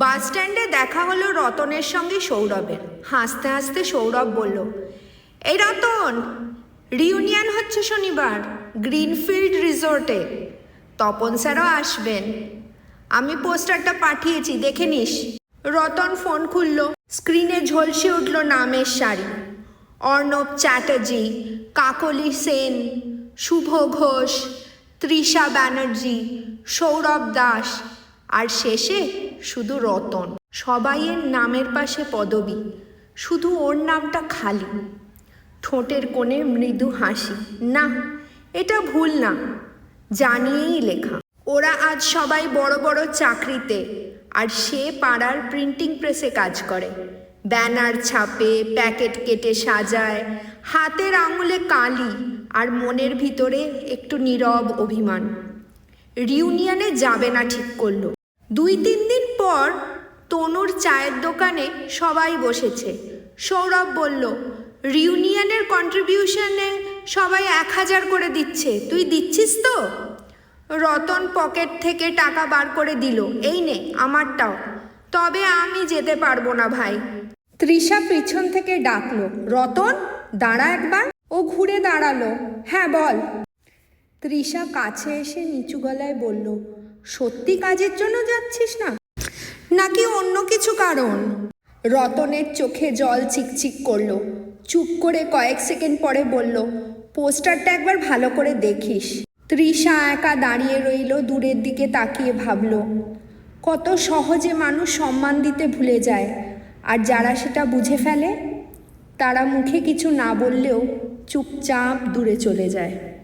বাস স্ট্যান্ডে দেখা হলো রতনের সঙ্গে সৌরভের। হাসতে হাসতে সৌরভ বলল, এই রতন রিউনিয়ন হচ্ছে শনিবার গ্রিনফিল্ড রিসোর্টে তপন স্যারও আসবেন। আমি পোস্টারটা পাঠিয়েছি, দেখে নিস। রতন ফোন খুলল, স্ক্রিনে ঝলসে উঠল নামের শাড়ি। অর্ণব চ্যাটার্জি, কাকলি সেন, শুভ ঘোষ, তৃষা ব্যানার্জি, সৌরভ দাস। আর শেষে শুধু রতন, সবাইয়ের নামের পাশে পদবী, শুধু ওর নামটা খালি। ঠোঁটের কোণে মৃদু হাসি, না, এটা ভুল না। জানিয়েই লেখা। ওরা আজ সবাই বড় বড় চাকরিতে, আর সে পাড়ার প্রিন্টিং প্রেসে কাজ করে। ব্যানার ছাপে, প্যাকেট কেটে সাজায়, হাতের আঙুলে কালি, আর মনের ভিতরে একটু নীরব অভিমান। রিউনিয়নে যাবে না ঠিক করল। দুই তিন দিন পর তনুর চায়ের দোকানে সবাই বসেছে। সৌরভ বলল, রিউনিয়নের কন্ট্রিবিউশনে সবাই এক হাজার করে দিচ্ছে। তুই দিচ্ছিস তো? রতন পকেট থেকে টাকা বার করে দিল, এই নে, আমারটাও। তবে আমি যেতে পারব না ভাই। তৃষা পিছন থেকে ডাকলো, রতন, দাঁড়া একবার। ও ঘুরে দাঁড়াল হ্যাঁ বল। তৃষা কাছে এসে নিচু গলায় বলল সত্যি কাজের জন্য যাচ্ছিস না? নাকি অন্য কিছু কারণ? রতনের চোখে জল চিকচিক করল। চুপ করে কয়েক সেকেন্ড পরে বলল, পোস্টারটা একবার ভালো করে দেখিস। তৃষা একা দাঁড়িয়ে রইল, দূরের দিকে তাকিয়ে ভাবল, কত সহজে মানুষ সম্মান দিতে ভুলে যায়, আর যারা সেটা বুঝে ফেলে, তারা মুখে কিছু না বললেও চুপচাপ দূরে চলে যায়।